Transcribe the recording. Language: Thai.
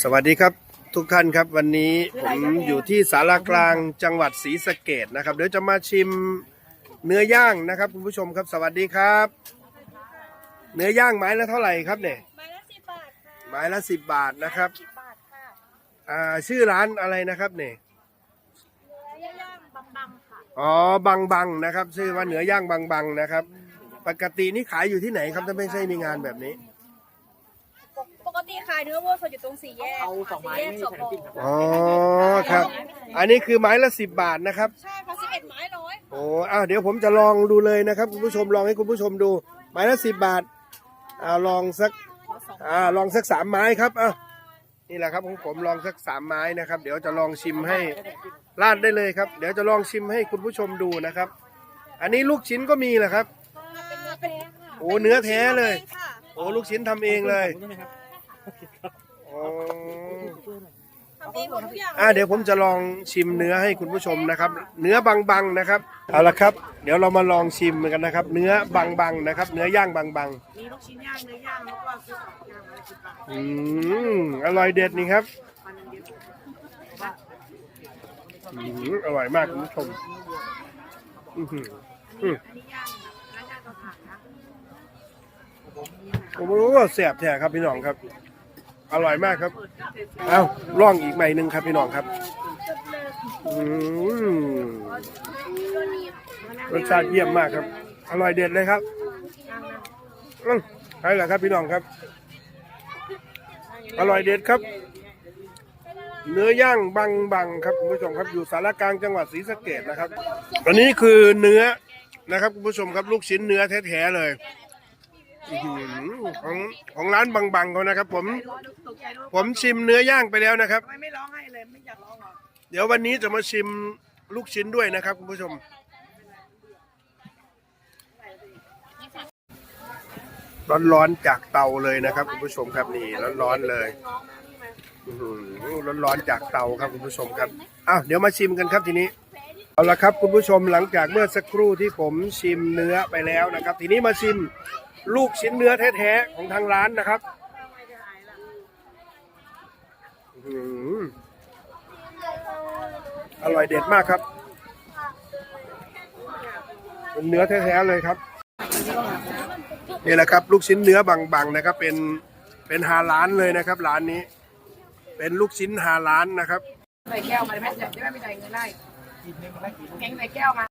สวัสดีครับทุกท่านครับวันนี้ผมอยู่ที่สารากลางจังหวัดศรีสะเกดนะครับ เดี๋ยวจะมาชิมเนื้อย่างนะครับคุณผู้ชมครับสวัสดีครับ เนื้อย่างไม้ละเท่าไหร่ครับเนี่ยไม้ละสิบบาทค่ะไม้ละสิบบาทนะครับสิบบาทค่ะอ่าชื่อร้านอะไรนะครับเนี่ยเนื้อย่างบังบังค่ะอ๋อบังบังนะครับ ชื่อว่าเนื้อย่างบังบังนะครับ ปกตินี่ขายอยู่ที่ไหนครับถ้าไม่ใช่มีงานแบบนี้ปก ติขายเนื้อวัวสดอยู่ตรงสี่แยกเอาสองไม้สี่แยกไม่สใส่พน้ำจิ้มครับ อ๋อครับ อันนี้คือไม้ละสิบบาทนะครับ ใช่ค่ะสิบเอ็ดไม้ร้อยโอ้อ้าวเดี๋ยวผมจะลองดูเลยนะครับ คุณผู้ชมลองให้คุณผู้ชมดู ไม้ละสิบบาทอ่าลองสักอ่าลองสักสามไม้ครับอะนี่แหละครับของผมลองสักสามไม้นะครับ เดี๋ยวจะลองชิมให้ราดได้เลยครับ เดี๋ยวจะลองชิมให้คุณผู้ชมดูนะครับ อันนี้ลูกชิ้นก็มีเหรอครับ เป็นเนื้อแท้ค่ะโอ้เนื้อแท้เลย ค่ะ โอ้ลูกชิ้นทำเองเลยใช่ไหมครับ อ๋อ ทำเองหมดทุกอย่างอ่าเดี๋ยวผมจะลองชิมเนื้อให้คุณผู้ชมนะครับ เนื้อบางๆนะครับเอาละครับ เดี๋ยวเรามาลองชิมกันนะครับ เนื้อบางๆนะครับ เนื้อย่างบางๆมีลูกชิ้นย่างเนื้อย่างแล้วก็ซื้อของย่างอะไรสิบบาทอืมอร่อยเด็ดนี่ครับพันเดียวอืมอร่อยมากคุณผู้ชมอื้อหืออืมอันนี้ย่างร้านย่างเตาถ่านนะผมรู้ว่าแสบแท้ครับพี่น้องครับ อร่อยมากครับ เอาล่องอีกใหม่หนึ่งครับพี่น้องครับอืมรสชาติเยี่ยมมากครับ อร่อยเด็ดเลยครับใช่แหละครับพี่น้องครับ อร่อยเด็ดครับ เนื้อย่างบังบังครับคุณผู้ชมครับอยู่สารกลางจังหวัดศรีสะเกดนะครับอันนี้คือเนื้อนะครับคุณผู้ชมครับลูกชิ้นเนื้อแท้ๆเลย อื้อหือของของร้านบังบังเขานะครับ ผมตกใจด้วยผมชิมเนื้อย่างไปแล้วนะครับ ทำไมไม่ร้องให้เลยไม่อยากร้องหรอเดี๋ยววันนี้จะมาชิมลูกชิ้นด้วยนะครับ คุณผู้ชม ร้อนๆจากเตาเลยนะครับ คุณผู้ชมครับนี่ร้อนๆเลยอื้อหือร้อนๆจากเตาครับคุณผู้ชมครับอ้าวเดี๋ยวมาชิมกันครับทีนี้ เอาละครับคุณผู้ชมหลังจากเมื่อสักครู่ที่ผมชิมเนื้อไปแล้วนะครับ ทีนี้มาชิมลูกชิ้นเนื้อแท้ๆของทางร้านนะครับอร่อยเด็ดมากครับเป็นเนื้อแท้ๆเลยครับนี่แหละครับ ลูกชิ้นเนื้อบางๆนะครับ เป็นเป็นฮาล้านเลยนะครับ ร้านนี้ เป็นลูกชิ้นฮาล้านนะครับใส่แก้วมาได้ไหมจะได้ไม่จ่ายเงินได้ แกงใส่แก้วมา